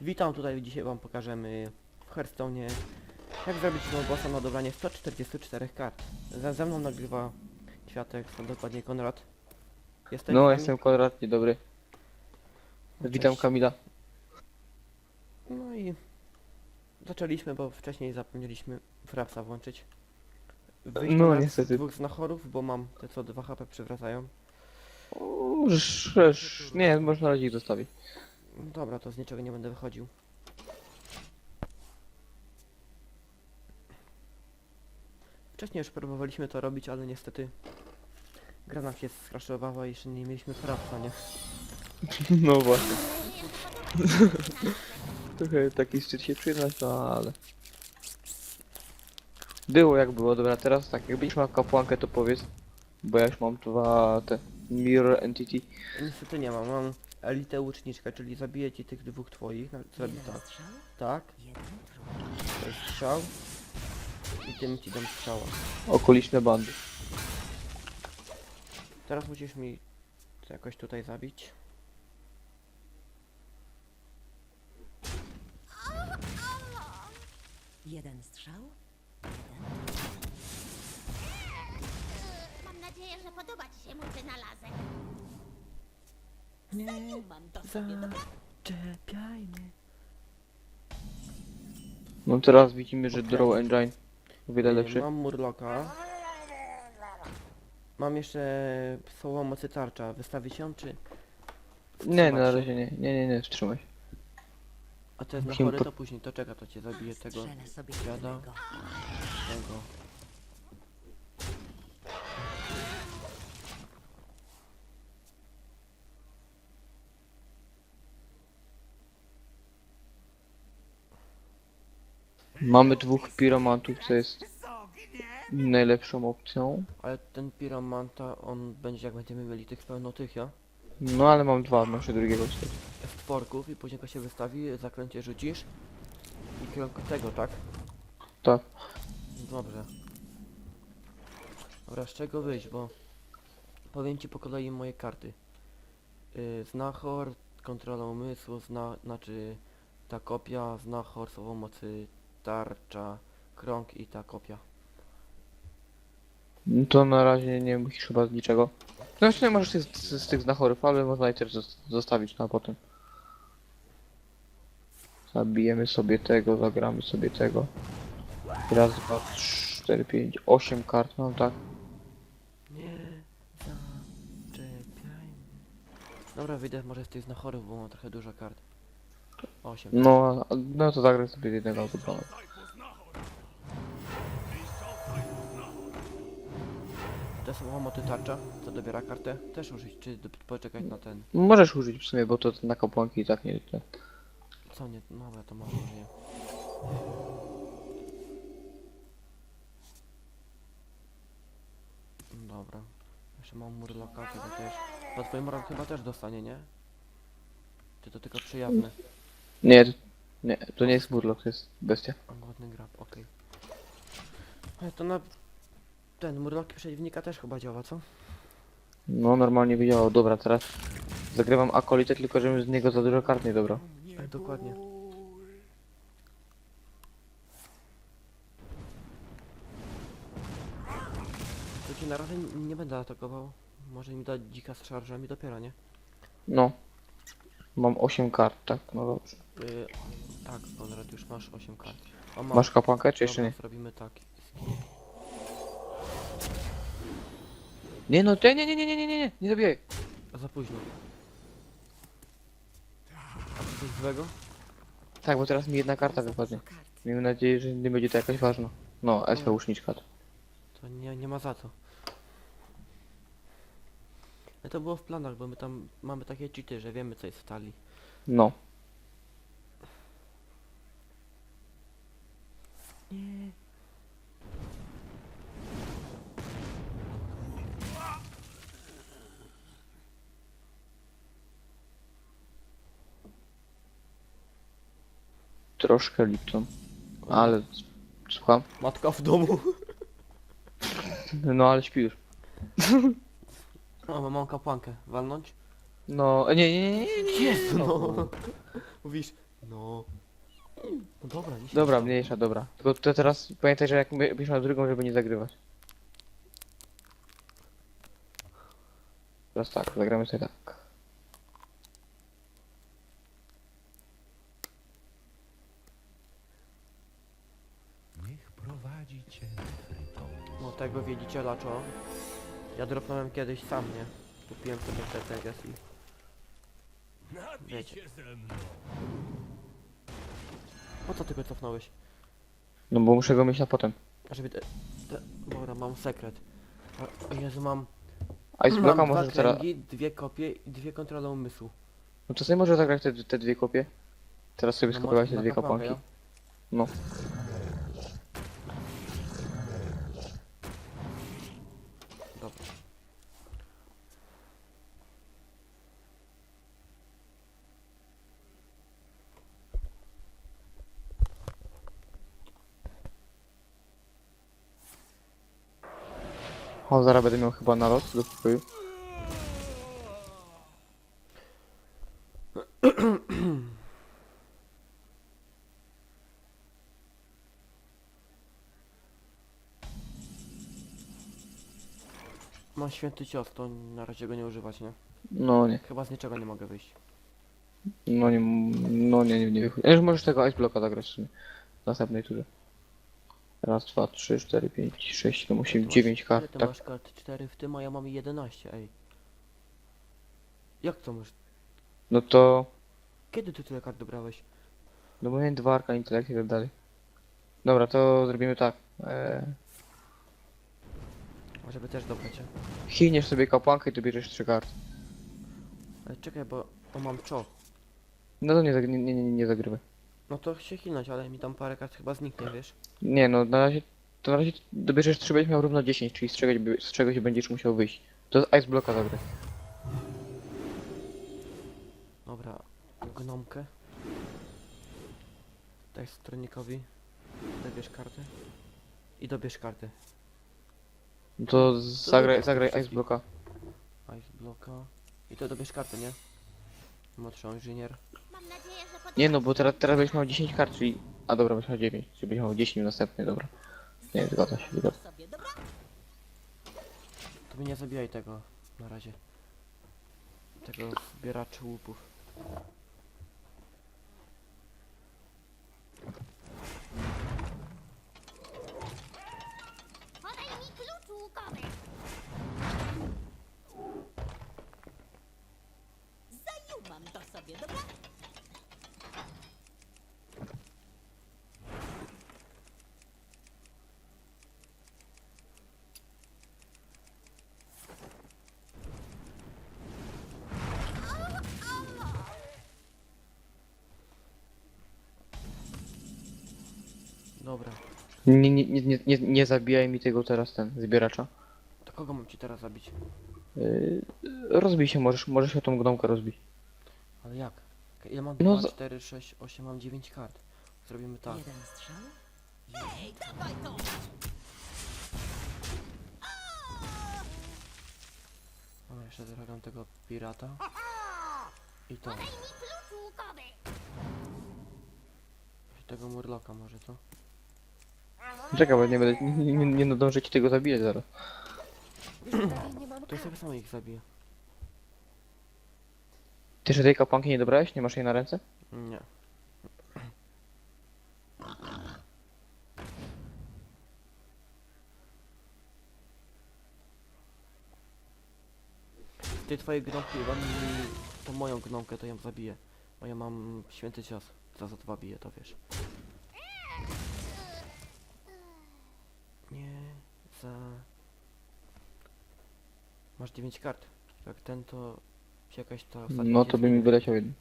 Witam, tutaj dzisiaj wam pokażemy w Hearthstone jak zrobić bossa na dobranie 144 kart. Ze, ze mną nagrywa Światek, a dokładnie Konrad. Jesteś No, nami? jestem Konrad, dzień dobry. No, Witam cześć. Kamila. No i zaczęliśmy, bo wcześniej zapomnieliśmy frapsa włączyć. Wyjść No, niestety. dwóch znachorów, bo mam te co 2 HP przywracają. O, ż- ż- Nie, można ich zostawić. Dobra, to z niczego nie będę wychodził. Wcześniej już próbowaliśmy to robić, ale niestety gra nam się skraszowała i jeszcze nie mieliśmy frapsa, nie? No właśnie. Trochę taki szczyt się przyznać, no ale... Było jak było, dobra, teraz tak, jakbyś miał kapłankę to powiedz. Bo ja już mam dwa te Mirror Entity. Niestety nie mam, mam elitę łuczniczkę, czyli zabiję ci tych dwóch twoich, na- zrobi tak, tak, to jest strzał i tym ci dam strzała. Okoliczne bandy. Teraz musisz mi to jakoś tutaj zabić. Jeden strzał. Mam nadzieję, że podoba Ci się mój wynalazek. Nie Mam to sobie do zaczepiajmy. No teraz widzimy, że. Draw Engine o wiele lepszy. Mam murloka. Mam jeszcze słowo mocy tarcza. Wystawić ją czy... Nie, na razie nie, nie, nie, nie, wstrzymaj się. A to jest na Musimy chory, po- to później, to czeka, to cię zabije tego, Strzelę sobie jednego. tego. Mamy dwóch piromantów, co jest najlepszą opcją. Ale ten piromanta, on będzie jak będziemy mieli tych pełno tych, ja? No ale mam dwa, muszę drugiego wstać. Stworków i później go się wystawi, zaklęcie rzucisz. I kierunku tego, tak? Tak. Dobrze. Dobra, z czego wyjść, bo powiem ci po kolei moje karty. Yy, znachor, kontrola umysłu, zna, znaczy ta kopia, znachor, słowo mocy, tarcza, krąg i ta kopia. No to na razie nie musisz chyba z niczego. No nie możesz z, z, z tych znachorów, ale można i też zos- zostawić na potem. Zabijemy sobie tego, zagramy sobie tego. Raz, dwa, trzy, cztery, pięć, osiem kart, no tak. Nie zaczepiajmy. Dobra, wyjdę może z tych znachorów, bo mam trochę dużo kart. 8. No, a- no to zagraj sobie jednego dwa. Te słowo mocy tarcza, co dobiera kartę, też użyć, czy do, poczekać na ten. Możesz użyć w sumie, bo to na kapłanki i tak nie... nie. Co nie, no dobra, to może użyję. Dobra. Jeszcze mam murloka, tego też. To twój murlok chyba też dostanie, nie? Czy to tylko przyjazne? Nie, to- nie, to nie jest murloc, to jest bestia. A głodny grab, okej. Ale to na... Ten murloki przeciwnika też chyba działa, co? No normalnie wydziałał, dobra, teraz zagrywam akolitę, tylko żebym z niego za dużo kart nie dobrał. E, dokładnie. To ci na razie nie będę atakował. Może mi dać dzika z szarżami dopiero, nie? No. Mam 8 kart, tak, no dobrze. Yy, tak, Konrad, już masz 8 kart. O, mam. Masz kapłankę, czy jeszcze Dobra, nie? zrobimy tak. Nie no, nie, nie, nie, nie, nie, nie, nie, nie zabijaj. A za późno. A to coś złego? Tak, bo teraz mi jedna karta wypadnie. Miejmy nadzieję, że nie będzie to jakaś ważna. No, SP łuczniczka. to. To nie, nie ma za co. Ale to było w planach, bo my tam mamy takie cheaty, że wiemy co jest w talii. No. Nie. Troszkę Lipton. Ale... Słucham? Matka w domu. No, ale śpi już. O, bo mam kapłankę. Walnąć? No, nie, nie, nie, nie, nie, nie. Jezu, no. Mówisz, No. No dobra, nie się Dobra, nie mniejsza, dobra. Tylko to teraz pamiętaj, że jak my- będziesz na drugą, żeby nie zagrywać. Teraz tak, zagramy sobie tak. Niech prowadzi cię. No tego wiedziciela czo. Ja dropnąłem kiedyś sam, nie? Kupiłem sobie TTGS i... Wiecie. Po co ty go cofnąłeś? No bo muszę go mieć na potem. A żeby te... te... Dobra, mam sekret. O, Jezu, mam... Ice Blocka mam dwa możesz teraz... kręgi, dwie kopie i dwie kontrole umysłu. No sobie może zagrać te, te dwie kopie. Teraz sobie No, skopiować te dwie ja? No. Dobra. O, zaraz będę miał chyba nalot do pokoju. Mam święty cios, to na razie go nie używać, nie? No nie, Chyba z niczego nie mogę wyjść. no nie, no nie, nie, nie wychodzi. Już możesz tego Ice Blocka zagrać w sumie. W następnej turze. Raz, dwa, trzy, cztery, pięć, sześć, siedem, osiem, dziewięć kart, ty tak? masz kart? 4 w tym, a ja mam 11, ej. Jak to masz? No to... Kiedy ty tyle kart dobrałeś? No bo miałem dwa arka intelekt i tak dalej. Dobra, to zrobimy tak. Eee, żeby też dobrać, nie? Chiniesz sobie kapłankę i ty bierzesz trzy karty. Ale czekaj, bo o mam czo. No to nie, zag- nie, nie, nie, nie zagrywaj. No to się chinąć, ale mi tam parę kart chyba zniknie, wiesz? Nie no, na razie, to na razie dobierzesz 3, będziesz miał równo 10, czyli z czegoś, by- z czegoś będziesz musiał wyjść. To z Ice Blocka zagraj. Dobra, gnomkę. Daj stronikowi. Dobierz kartę. I dobierz kartę. No to zagraj, zagraj Ice. Blocka. Ice blocka. I to dobierz kartę, nie? Młodszy inżynier. Mam nadzieję, że podoba Nie no, bo teraz, teraz będziesz miał 10 kart, czyli... A dobra, będziesz miał 9, czyli będziesz miał 10 następny, dobra. Nie, zgadza się, zgadza. sobie, dobra? To mi nie zabijaj tego na razie. Tego zbieraczy łupów. Podaj mi klucz łukowy. Zajumam to sobie, dobra? Dobra. Nie, nie, nie, nie, nie, nie zabijaj mi tego teraz ten, zbieracza. To kogo mam ci teraz zabić? Yy, rozbij się, możesz, możesz się tą gnomkę rozbić. Ale jak? Ile mam? No 2, za- 4, 6, 8, mam 9 kart. Zrobimy tak. Jeden strzał? Ej, dawaj to! Mam jeszcze zrobię tego pirata. I to. Podaj mi klucz łukowy. I tego murloka może, co? Czekaj, bo nie będę, nie, nie, nie nadążę ci tego zabijać zaraz. To jest tak samo ich zabije. Ty jeszcze tej kapłanki nie dobrałeś? Nie masz jej na ręce? Nie. Ty twojej gnomki, wam tą moją gnomkę, to ją zabiję. Bo ja mam święty cios. Za za dwa biję, to wiesz. Nie, za... Masz 9 kart. Jak ten to... Jakaś ta ostatnia No to by mi wyleciał jeden.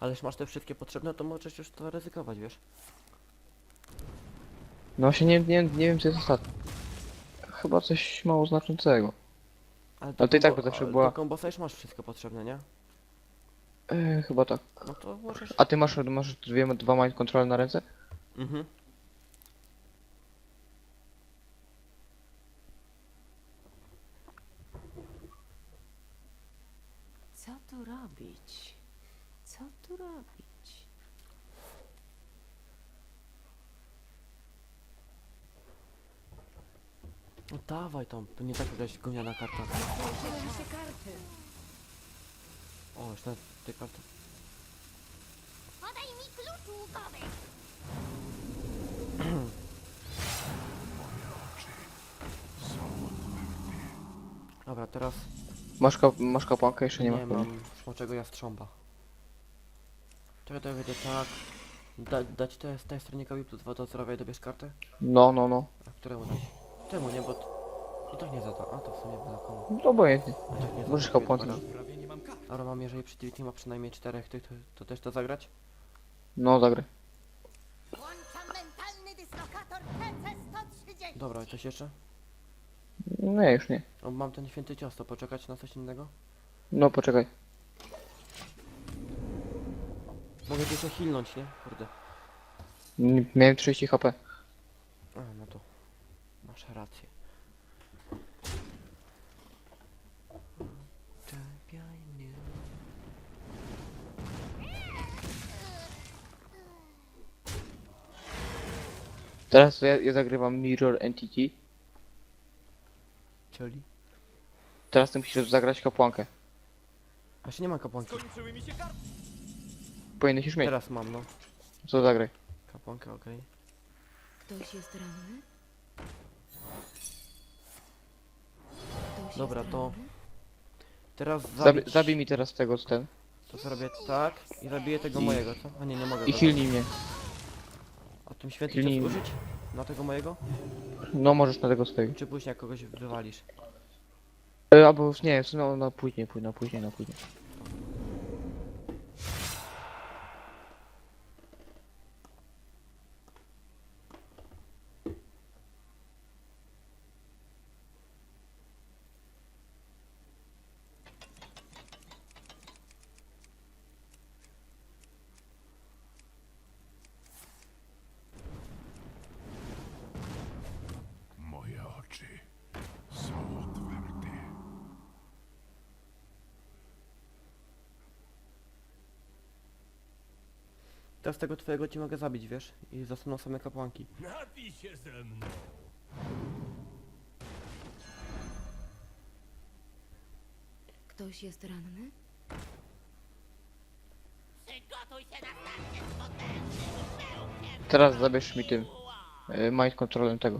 Ależ masz te wszystkie potrzebne, to możesz już to ryzykować, wiesz? No właśnie nie, nie, nie wiem co jest ostatnie. Chyba coś mało znaczącego. Ale Ale to i tak by zawsze ale była- Do kombosa już masz wszystko potrzebne, nie? Eee, chyba tak. No to możesz... A ty masz, masz dwie, dwa mind control na ręce? Mhm. zrobić? No dawaj tam, to nie tak jakaś gówniana karta. Położyłem się karty. O, już nawet te karty. Podaj mi klucz łukowy! Dobra, teraz Masz, kap masz kapłankę? Jeszcze nie, nie ma. mam smoczego jastrząba. Czekaj, to ja wiedzieć tak. Da, dać te, tej stronie kawi plus 2 do zdrowia i dobierz kartę? No, no, no. A któremu dać? Temu nie, bo... I tak nie za to. A to w sumie za komu. No obojętnie. I tak nie za Możesz. Dobra. Mam, jeżeli przeciwnik ma przynajmniej czterech tych, to, to też to zagrać? No, zagraj. Włączam mentalny dyslokator TC-130. Dobra, coś jeszcze? Nie, już nie. O, mam ten święty cios, to poczekać na coś innego? No, poczekaj. Mogę cię jeszcze hilnąć, nie? Kurde. Nie- Miałem 30 HP. A, no to... Masz rację. Czepiaj mnie. Teraz ja, ja zagrywam Mirror Entity. Czyli? Teraz ty musisz zagrać kapłankę. A się nie ma kapłanki. Powinieneś już mieć. Teraz mam, no. Co zagraj? Kapłankę, okej. Ktoś jest ranny? Ktoś Dobra, jest to- ranny? Teraz Zabi zabić... zabij mi teraz tego ten. To zrobię tak i zabiję tego I- mojego, co? A nie, nie mogę I go hilnij mnie. A tym świętym Hilnij coś mnie. użyć? Na tego mojego? No, możesz na tego swojego. Czy później jak kogoś wywalisz? E, albo nie, no, na później, później, na później, na później. Moje oczy są otwarte. Teraz tego twojego ci mogę zabić, wiesz? I zostaną same kapłanki. Napij się ze mną. Ktoś jest ranny? Przygotuj się na starcie z potężnym Teraz zabierz mi tym. E, mind kontrolem tego.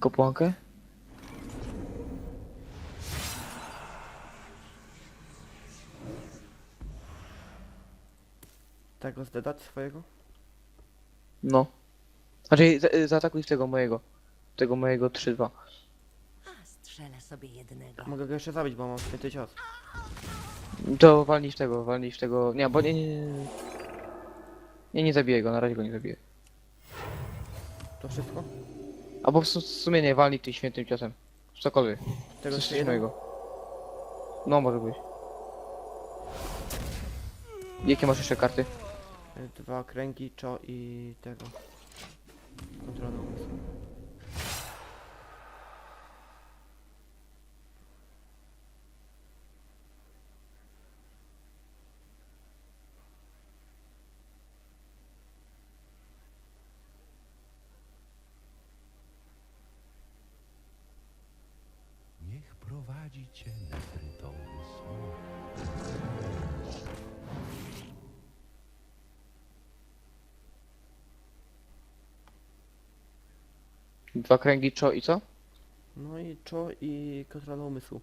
Kapłankę? Tego zdedać swojego? No. Znaczy, za, zaatakuj tego mojego. Tego mojego 3-2. A strzelę sobie jednego. Mogę go jeszcze zabić, bo mam święty cios. To walnij w tego, walnij w tego. Nie, bo nie, nie, nie. nie. Nie, nie zabiję go, na razie go nie zabiję. To wszystko? Albo w, su- w sumie nie, walnij tym świętym ciosem. Cokolwiek. Tego Coś jeszcze jeden? mojego. No, może być. Jakie masz jeszcze karty? Dwa kręgi, czo i tego. Kontrola umysłu. Niech prowadzi cię nefrytowy Dwa kręgi, czo i co? No i czo i kontrola umysłu.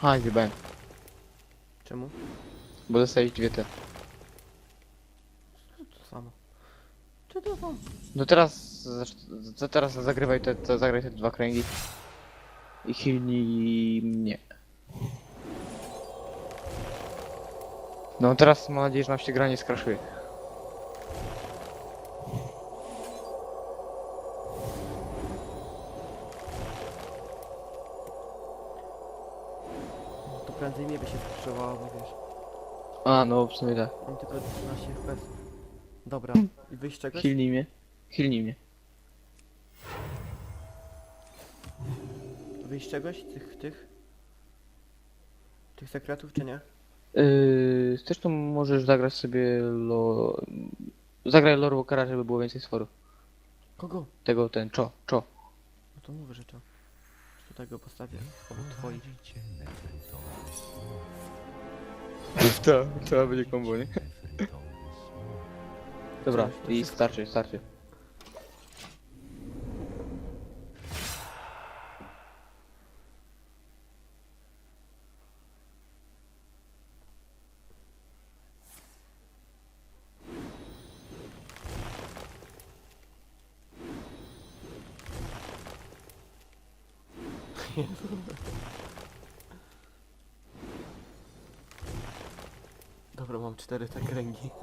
A, zjebałem. Czemu? Bo dostałeś dwie te. To samo. Czy to są? No teraz, za- teraz zagrywaj te, te, zagraj te dwa kręgi. I hilnij mnie. No teraz mam nadzieję, że nam się gra nie skraszuje. To prędzej mnie by się skrzyżowało, bo wiesz. A, no w sumie tak. Mam tylko 13 FPS. Dobra, i wyjść z czegoś? Hilnij mnie. Hilnij mnie. Wyjść z czegoś? Tych, tych? Tych sekretów, czy nie? Yy, zresztą możesz zagrać sobie lo... Zagraj Lord Walkera, żeby było więcej stworów. Kogo? Tego, ten, czo, czo. No to mówię, że to. Tutaj go postawię. Obok twoich. To, to będzie kombo, nie? Dobra, i starczy, starczy. Dobra, mam cztery te kręgi.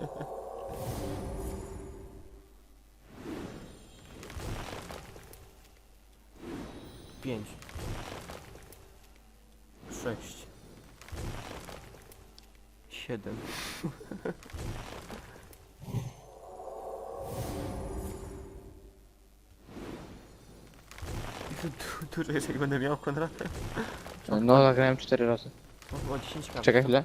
Pięć. Sześć. Siedem. Dużo jest jak będę miał Konrad. No, zagrałem 4 razy. No chyba 10 kart. Czekaj chwilę.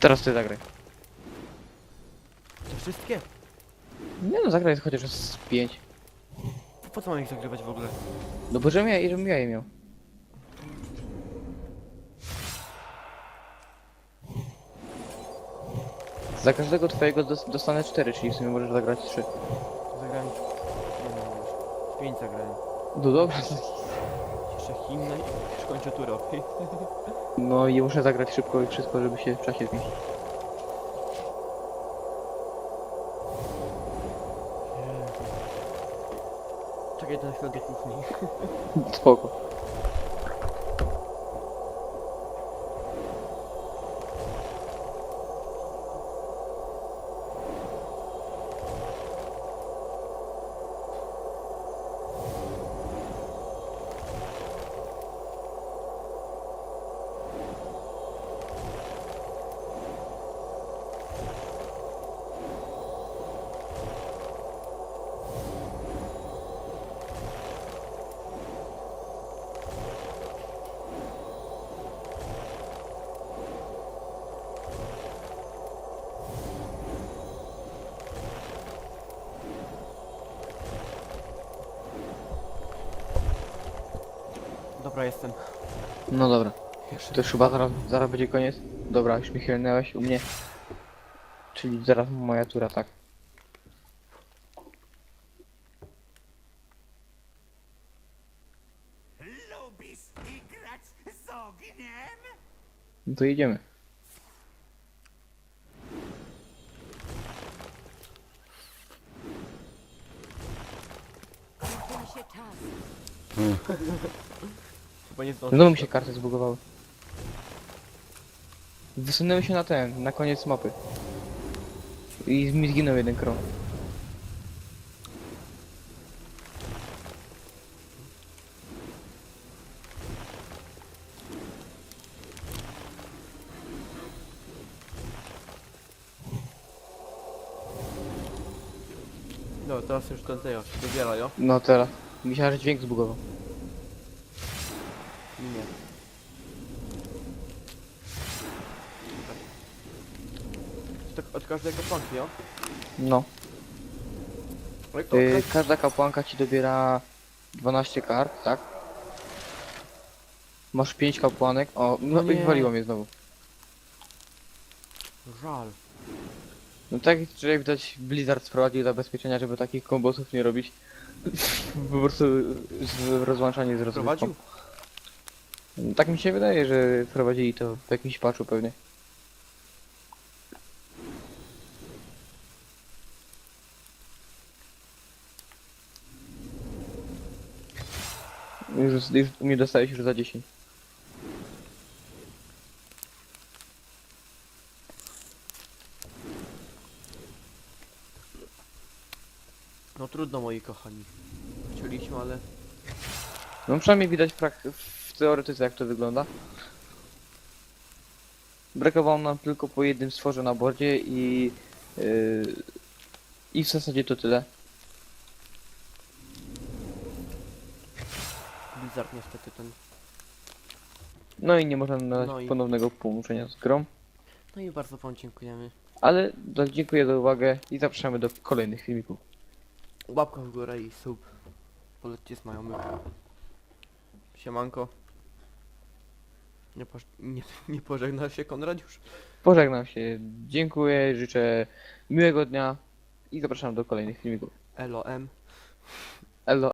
Teraz ty zagraj. To wszystkie? Nie no, zagraj chociaż z 5. Po co mam ich zagrywać w ogóle? No bo żebym ja, żebym ja je miał. Za każdego twojego dos dostanę 4, czyli w sumie możesz zagrać 3. Zagrałem... Nie wiem już. Pięć zagrałem. No dobrze. Jeszcze himnę i już kończę turę, okej? No i muszę zagrać szybko i wszystko, żeby się w czasie zmieścić. Czekaj, ten chwilę do kuchni. Spoko. Dobra, jestem. No dobra. Jeszcze. To już chyba zaraz, zaraz będzie koniec. Dobra, już mi chylnęłeś u mnie. Czyli zaraz moja tura, tak. Lubisz igrać z ogniem? No to idziemy. Kończy mi się czas. Chyba nie zdążę. Znowu mi się karty zbugowały. Wysunęły się na ten, na koniec mapy. I mi zginął jeden kron. No, teraz już ten tego, się dobiera, jo? No teraz. Myślałem, że dźwięk zbugował. Nie. Każdej kapłanki, jo? No. Ale to Yy, każda kapłanka ci dobiera 12 kart, tak? Masz 5 kapłanek. O, no Nie. i waliło mnie znowu. Żal. No tak, że jak widać Blizzard wprowadził zabezpieczenia, żeby takich kombosów nie robić. po prostu z rozłączanie z. Prowadził? Tak mi się wydaje, że wprowadzili to w jakimś patchu pewnie. Już, już u mnie dostałeś już za 10. No trudno, moi kochani. Chcieliśmy, ale... No przynajmniej widać prak w teoretyce jak to wygląda. Brakowało nam tylko po jednym stworze na bordzie i... Yy, I w zasadzie to tyle. Blizzard niestety ten. No i nie można nadać No i- ponownego połączenia z grą. No i bardzo wam dziękujemy. Ale za- dziękuję za uwagę i zapraszamy do kolejnych filmików. Łapka w górę i sub. Polećcie znajomych. Siemanko. Nie, poż nie, nie pożegna się Konrad już. Pożegnam się, dziękuję, życzę miłego dnia i zapraszam do kolejnych filmików. LOM. Elo,